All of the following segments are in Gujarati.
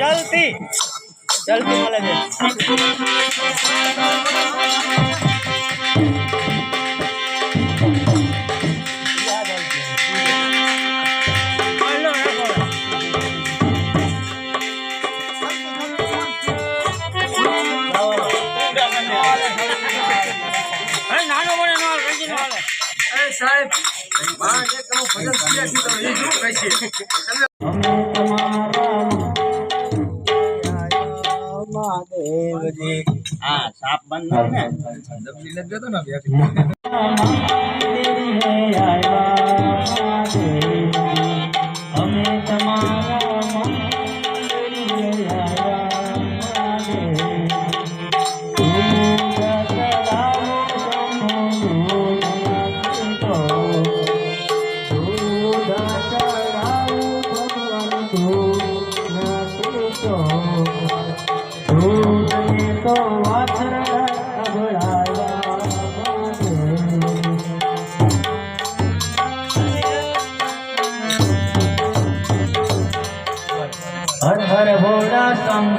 जल्दी जल्दी। बोले સાહેબ, આ એકનું ભજન કર્યા છે તો એ શું કહે હા સાપ બંધ ને? દબલી લગ ગયો ને করব না সংঘ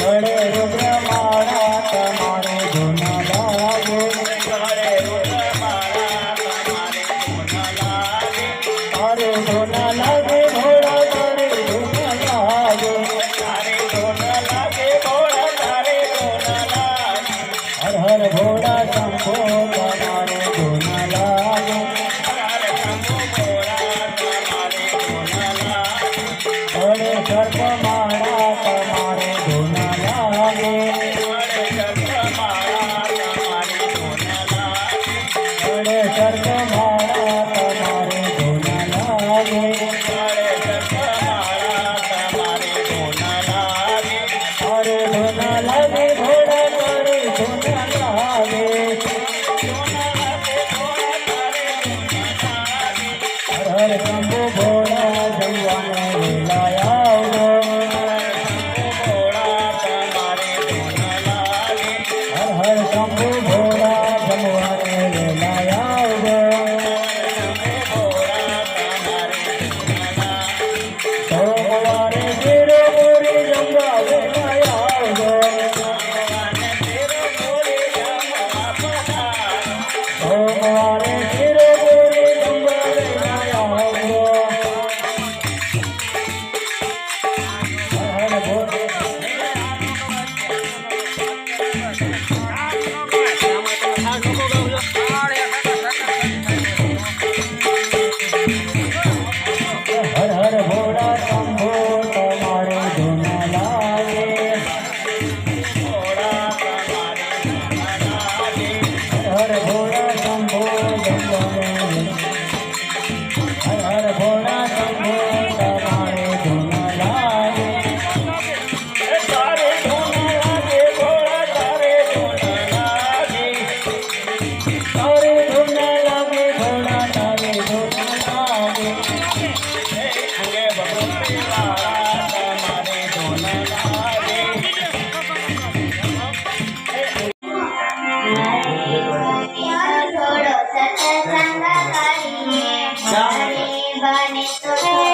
વડે રુદ્રમાળા તમારો ધૂન લાગે Aê! बने तुम्हें